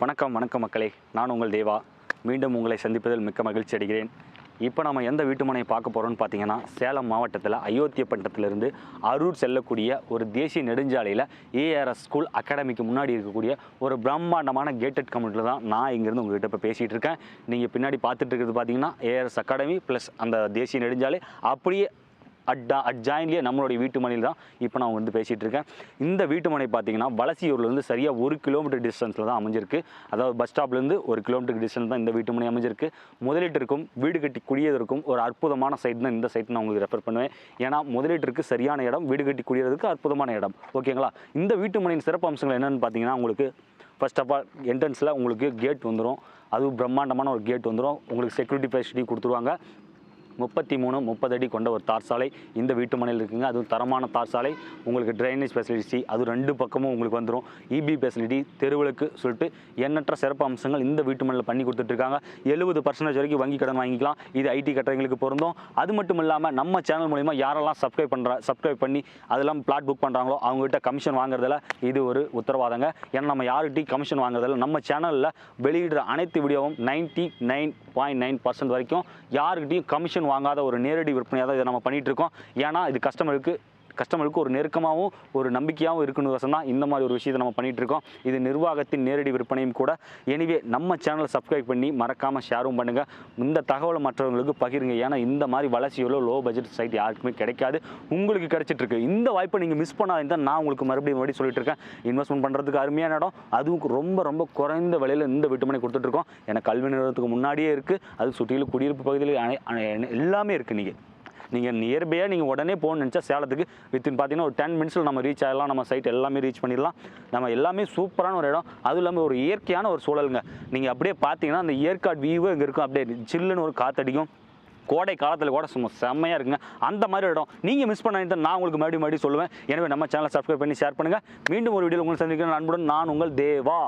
வணக்கம் வணக்கம் மக்களே. நான் உங்கள் தேவா. மீண்டும் உங்களை சந்திப்பதில் மிக்க மகிழ்ச்சி அடைகிறேன். இப்போ நம்ம எந்த வீட்டுமனையை பார்க்க போகிறோம்னு பார்த்தீங்கன்னா சேலம் மாவட்டத்தில் அயோத்திய அயோத்தியப்பட்டினத்திலிருந்து அரூர் செல்லக்கூடிய ஒரு தேசிய நெடுஞ்சாலையில் ஏஆர்எஸ் ஸ்கூல் அகாடமிக்கு முன்னாடி இருக்கக்கூடிய ஒரு பிரம்மாண்டமான கேட்டட் கம்யூனிட்டியில் தான் நான் இங்கேருந்து உங்கள்கிட்ட இப்போ பேசிகிட்டு இருக்கேன். நீங்கள் பின்னாடி பார்த்துட்டு இருக்கிறது பார்த்தீங்கன்னா ஏஆர்எஸ் அகாடமி ப்ளஸ் அந்த தேசிய நெடுஞ்சாலை. அப்படியே அட்டா அட்ஜாயின்லேயே நம்மளுடைய வீட்டு மனையில் தான் இப்போ நான் வந்து பேசிகிட்டு இருக்கேன். இந்த வீட்டு மனை பார்த்தீங்கன்னா வளசியூர்லேருந்து சரியாக ஒரு கிலோமீட்டர் டிஸ்டன்ஸில் தான் அமைஞ்சிருக்கு. அதாவது பஸ் ஸ்டாப்லேருந்து ஒரு கிலோமீட்டர் டிஸ்டன்ஸ் தான் இந்த வீட்டு மனை அமைஞ்சிருக்கு. முதலீட்டிற்கும் வீடு கட்டி குடியதற்கும் ஒரு அற்புதமான சைட் தான் இந்த சைட் நான் உங்களுக்கு ரெஃபர் பண்ணுவேன். ஏன்னா முதலீட்டிற்கு சரியான இடம் வீடு கட்டி குடியறதுக்கு அற்புதமான இடம். ஓகேங்களா? இந்த வீட்டு மனையின் சிறப்பு அம்சங்கள் என்னென்னு பார்த்தீங்கன்னா உங்களுக்கு ஃபர்ஸ்ட் ஆஃப் ஆல் என்ட்ரன்ஸில் உங்களுக்கு கேட் வந்துடும் அதுவும் பிரம்மாண்டமான ஒரு கேட் வந்துடும் உங்களுக்கு செக்யூரிட்டி ஃபெசிலிட்டி கொடுத்துருவாங்க. முப்பத்தி மூணு முப்பது அடி கொண்ட ஒரு தார் சாலை இந்த வீட்டு மனையில் இருக்குங்க. அதுவும் தரமான தார் சாலை. உங்களுக்கு ட்ரைனேஜ் ஃபெசிலிட்டி அது ரெண்டு பக்கமும் உங்களுக்கு வந்துடும் இபி ஃபெசிலிட்டி தெருவிளக்கு சொல்லிட்டு எண்ணற்ற சிறப்பு அம்சங்கள் இந்த வீட்டு மனையில் பண்ணி கொடுத்துட்ருக்காங்க எழுபது பர்சன்டேஜ் வரைக்கும் வங்கி கடன் வாங்கிக்கலாம். இது ஐடி கட்டுறவங்களுக்கு பொருந்தும். அது மட்டும் இல்லாமல் நம்ம சேனல் மூலிமா யாரெல்லாம் சப்ஸ்கிரைப் பண்ணுற சப்ஸ்கிரைப் பண்ணி அதெல்லாம் பிளாட் புக் பண்ணுறாங்களோ அவங்ககிட்ட கமிஷன் வாங்குறதில் இது ஒரு உத்தரவாதங்க. ஏன்னா நம்ம யார்கிட்டையும் கமிஷன் வாங்குறதில்ல. நம்ம சேனலில் வெளியிடுற அனைத்து வீடியோவும் ninety nine point nine percent வரைக்கும் யாருக்கிட்டையும் கமிஷன் வாங்காத ஒரு நேரடி விற்பனையாக தான் இதை நம்ம பண்ணிகிட்ருக்கோம் ஏன்னா இது கஸ்டமருக்கு கஸ்டமருக்கு ஒரு நெருக்கமாகவும் ஒரு நம்பிக்கையாகவும் இருக்கணும் தான் இந்த மாதிரி ஒரு விஷயத்தை நம்ம பண்ணிகிட்டு இருக்கோம். இது நிர்வாகத்தின் நேரடி விற்பனையும் கூட. எனிவே நம்ம சேனலை சப்ஸ்கிரைப் பண்ணி மறக்காமல் ஷேரும் பண்ணுங்கள் இந்த தகவலை மற்றவங்களுக்கு பகிருங்க. ஏன்னா இந்த மாதிரி வளர்ச்சியோட லோ பட்ஜெட் சைட் யாருக்குமே கிடைக்காது. உங்களுக்கு கிடைச்சிட்ருக்கு இந்த வாய்ப்பை நீங்கள் மிஸ் பண்ணாதான் நான் உங்களுக்கு மறுபடியும் மறுபடியும் சொல்லிட்டு இருக்கேன். இன்வெஸ்ட்மெண்ட் பண்ணுறதுக்கு அருமையான இடம். அதுவும் ரொம்ப ரொம்ப குறைந்த விலையில் இந்த விட்டுமனை கொடுத்துட்ருக்கோம் ஏன்னா கல்வி நிறுவனத்துக்கு முன்னாடியே இருக்குது அது சுற்றிலும் குடியிருப்பு பகுதியில் எல்லாமே இருக்குது நீங்கள் நீங்கள் நியர்பையாக நீங்கள் உடனே போகணும்னு நினச்சா சேலத்துக்கு வித்தின் பார்த்தீங்கன்னா ஒரு டென் மினிட்ஸில் நம்ம ரீச் ஆகலாம் நம்ம சைட் எல்லாமே ரீச் பண்ணிடலாம். நம்ம எல்லாமே சூப்பரான ஒரு இடம். அதுவும் இல்லாமல் ஒரு இயற்கையான ஒரு சூழலுங்க. நீங்கள் அப்படியே பார்த்தீங்கன்னா அந்த ஏற்காடு வியூவே இங்கே இருக்கும். அப்படியே சில்லுன்னு ஒரு காத்தடிக்கும். கோடை காலத்தில் கூட சும்மா செம்மையாக இருக்குங்க. அந்த மாதிரி இடம். நீங்கள் மிஸ் பண்ண நான் உங்களுக்கு மறுபடியும் மறுபடியும் சொல்லுவேன். எனவே நம்ம சேனலை சப்ஸ்கிரைப் பண்ணி ஷேர் பண்ணுங்கள் மீண்டும் ஒரு வீடியோ உங்களை சந்திக்கிறேன். அன்புடன் நான் உங்கள் தேவா.